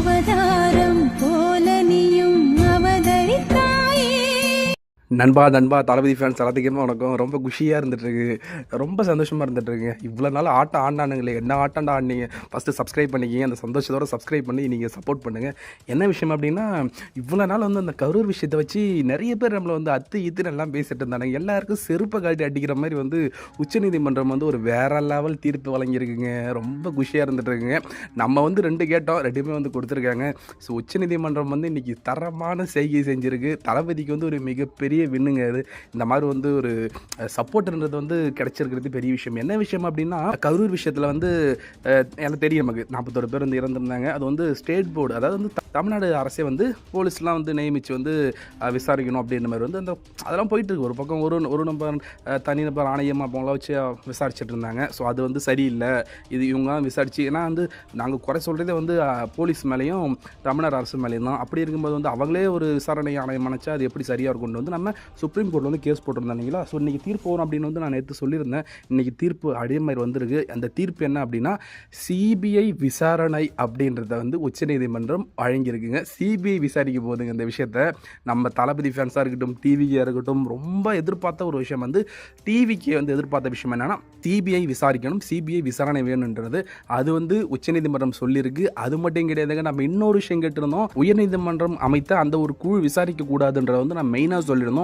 我的。நண்பா நண்பா தளபதி ஃபேன்ஸ் எல்லாத்துக்குமே வணக்கம். ரொம்ப குஷியாக இருந்துட்டுருக்கு. ரொம்ப சந்தோஷமாக இருந்துட்டுருங்க இவ்வளோ நாள் ஆட்டம் ஆண்டானுங்களே என்ன ஆட்டம்டா ஆடினீங்க? ஃபஸ்ட்டு சப்ஸ்கிரைப் பண்ணிக்கிங்க. அந்த சந்தோஷத்தோட சப்ஸ்கிரைப் பண்ணி நீங்கள் சப்போர்ட் பண்ணுங்கள் என்ன விஷயம் அப்படின்னா இவ்வளோ நாள் வந்து அந்த கரூர் விஷயத்தை வச்சு நிறைய பேர் நம்மளை வந்து அத்து இத்துன்னு எல்லாம் பேசிட்டு இருந்தாங்க எல்லாருக்கும் செருப்பை காட்டி அடிக்கிற மாதிரி வந்து உச்சநீதிமன்றம் வந்து ஒரு வேற லெவல் தீர்ப்பு வழங்கியிருக்குங்க. ரொம்ப குஷியாக இருந்துட்டுருக்குங்க. நம்ம வந்து ரெண்டு கேட்டோம். ரெண்டுமே வந்து கொடுத்துருக்காங்க. ஸோ உச்சநீதிமன்றம் வந்து இன்றைக்கி தரமான செய்கை செஞ்சுருக்கு. தளபதிக்கு வந்து ஒரு மிகப்பெரிய வின்னுங்க. அது இந்த மாதிரி வந்து ஒரு சப்போர்ட்ன்றது வந்து கிடைச்சிருக்கிறது பெரிய விஷயம். என்ன விஷயம் அப்படின்னா கரூர் விஷயத்தில் வந்து எனக்கு தெரியும் நமக்கு. நாற்பத்தோரு பேர் வந்து இறந்துருந்தாங்க. அது வந்து ஸ்டேட் போர்டு அதாவது வந்து தமிழ்நாடு அரசே வந்து போலீஸ்லாம் வந்து நியமித்து வந்து விசாரிக்கணும் அப்படின்ற மாதிரி வந்து அந்த அதெல்லாம் போயிட்டு இருக்கு ஒரு பக்கம் ஒரு ஒரு நம்பர் தனி தனிநபர் ஆணையம் அப்போலாம் வச்சு விசாரிச்சுட்டு இருந்தாங்க ஸோ அது வந்து சரியில்லை. இது இவங்கலாம் விசாரிச்சு ஏன்னா வந்து நாங்கள் குறை சொல்கிறதே வந்து போலீஸ் மேலேயும் தமிழ்நாடு அரசு மேலேயும் தான். அப்படி இருக்கும்போது வந்து அவங்களே ஒரு விசாரணை ஆணையம் நினச்சா அது எப்படி சரியாக இருக்கும்னு வந்து நம்ம சுப்ரீம் கோர்ட்டில் வந்து கேஸ் போட்டிருந்தாங்களா ஸோ இன்றைக்கி தீர்ப்பு வரும் அப்படின்னு வந்து நான் நேற்று சொல்லியிருந்தேன். இன்றைக்கி தீர்ப்பு அதே மாதிரி வந்திருக்கு. அந்த தீர்ப்பு என்ன அப்படின்னா சிபிஐ விசாரணை அப்படின்றத வந்து உச்சநீதிமன்றம் வழங்கியிருக்குங்க. சிபிஐ விசாரிக்க போகுதுங்க இந்த விஷயத்த. நம்ம தளபதி ஃபேன்ஸாக இருக்கட்டும் டிவிஜியாக இருக்கட்டும் ரொம்ப எதிர்பார்த்த ஒரு விஷயம் வந்து டிவிக்கு வந்து எதிர்பார்த்த விஷயம் என்னென்னா சிபிஐ விசாரிக்கணும். சிபிஐ விசாரணை வேணுன்றது அது வந்து உச்சநீதிமன்றம் சொல்லியிருக்கு. அது மட்டும் கிடையாதுங்க. நம்ம இன்னொரு விஷயம் கேட்டிருந்தோம். உயர்நீதிமன்றம் அமைத்த அந்த ஒரு குழு விசாரிக்க கூடாதுன்றத வந்து நம்ம மெயினாக சொல்லியிருந்தோம்.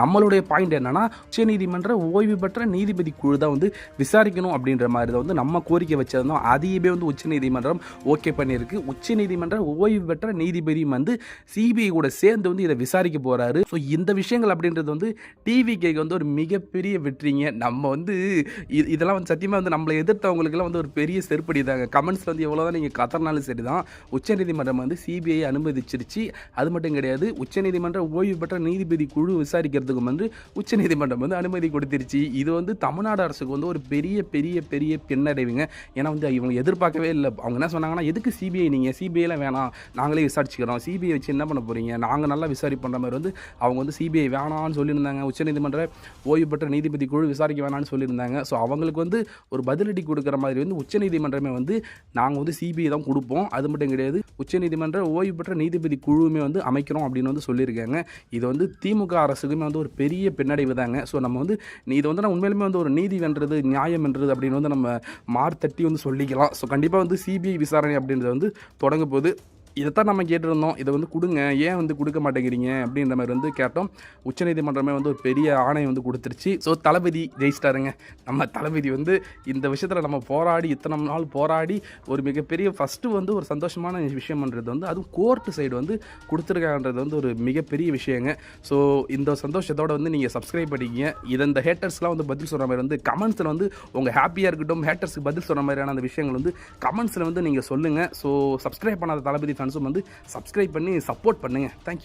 நம்மளுடைய பாயிண்ட் என்னன்னா உச்சநீதிமன்ற ஓய்வு பெற்ற நீதிபதி குழு தான் வந்து விசாரிக்கணும் அப்படின்ற மாதிரி தான் வந்து நம்ம கோரிக்கை வச்சிருந்தோம். அதையுமே வந்து உச்சநீதிமன்றம் ஓகே பண்ணியிருக்கு. உச்ச நீதிமன்ற ஓய்வு பெற்ற நீதிபதியும் வந்து சிபிஐ கூட சேர்ந்து வந்து இதை விசாரிக்க போறாரு. ஸோ இந்த விஷயங்கள் அப்படின்றது வந்து டிவி கேக்கு வந்து ஒரு மிகப்பெரிய வெற்றிங்க. நம்ம வந்து இதெல்லாம் வந்து சத்தியமாக வந்து நம்மளை எதிர்த்தவங்களுக்குலாம் வந்து ஒரு பெரிய செருப்படி தாங்க. கமெண்ட்ஸில் வந்து எவ்வளோ தான் நீங்கள் கத்தறினாலும் சரி தான் உச்சநீதிமன்றம் வந்து சிபிஐ அனுமதிச்சிருச்சு. அது மட்டும் கிடையாது. உச்சநீதிமன்ற ஓய்வு பெற்ற நீதிபதி குழு விசாரிக்கிறதுக்கு வந்து உச்சநீதிமன்றம் வந்து அனுமதி கொடுத்துருச்சு. இது வந்து தமிழ்நாடு அரசுக்கு வந்து ஒரு பெரிய பெரிய பெரிய பின்னடைவுங்க. ஏன்னா வந்து இவங்க எதிர்பார்க்கவே இல்லை. அவங்க என்ன சொன்னாங்கன்னா எதுக்கு சிபிஐ நீங்கள் சிபிஐலாம் வேணாம். நாங்களே விசாரிச்சுக்கிறோம். சிபிஐ வச்சு என்ன பண்ண போகிறீங்க நாங்கள் நல்லா விசாரிப்பண்ற மாதிரி வந்து அவங்க வந்து சிபிஐ வேணாம்னு சொல்லியிருந்தாங்க. உச்சநீதிமன்ற ஓய்வு பெற்ற நீதிபதி குழு விசாரிக்க வேணாம்னு சொல்லியிருந்தாங்க. ஸோ அவங்களுக்கு வந்து ஒரு பதிலடி கொடுக்குற மாதிரி வந்து உச்சநீதிமன்றமே வந்து நாங்கள் வந்து சிபிஐ தான் கொடுப்போம். அது மட்டும் கிடையாது உச்சநீதிமன்ற ஓய்வு பெற்ற நீதிபதி குழுவுமே வந்து அமைக்கிறோம் அப்படின்னு வந்து சொல்லியிருக்காங்க. இது வந்து திமுக அரசுக்குமே வந்து ஒரு பெரிய பின்னடைவு தாங்க. ஸோ நம்ம வந்து நீ இது வந்து நான் உண்மையிலுமே வந்து ஒரு நீதி வென்றது நியாயம் வென்றது அப்படின்னு வந்து நம்ம மார்த்தட்டி வந்து சொல்லிக்கலாம். ஸோ கண்டிப்பாக வந்து சிபிஐ விசாரணை அப்படின்றது வந்து தொடங்க போகுது. இதைத்தான் நம்ம கேட்டிருந்தோம். இதை வந்து கொடுங்க. ஏன் வந்து கொடுக்க மாட்டேங்கிறீங்க? அப்படின்ற மாதிரி வந்து கேட்டோம். உச்சநீதிமன்றமே வந்து ஒரு பெரிய ஆணை வந்து கொடுத்துருச்சு. ஸோ தளபதி ஜெயிச்சிட்டாருங்க. நம்ம தளபதி வந்து இந்த விஷயத்தில் நம்ம போராடி இத்தனை நாள் போராடி ஒரு மிகப்பெரிய ஃபஸ்ட்டு வந்து ஒரு சந்தோஷமான விஷயம்ன்றது வந்து அதுவும் கோர்ட்டு சைடு வந்து கொடுத்துருக்காங்கன்றது வந்து ஒரு மிகப்பெரிய விஷயங்க. ஸோ இந்த சந்தோஷத்தோடு வந்து நீங்கள் சப்ஸ்கிரைப் பண்ணிக்கிங்க. இதை இந்த ஹேட்டர்ஸ்லாம் வந்து பதில் சொல்கிற மாதிரி வந்து கமெண்ட்ஸில் வந்து உங்கள் ஹாப்பியாக இருக்கட்டும் ஹேட்டர்ஸ்க்கு பதில் சொல்கிற மாதிரியான அந்த விஷயங்கள் வந்து கமெண்ட்ஸில் வந்து நீங்கள் சொல்லுங்கள் ஸோ சப்ஸ்கிரைப் பண்ணாத தளபதி ஃபேன்ஸும் வந்து சப்ஸ்கிரைப் பண்ணி சப்போர்ட் பண்ணுங்கள் தேங்க்யூ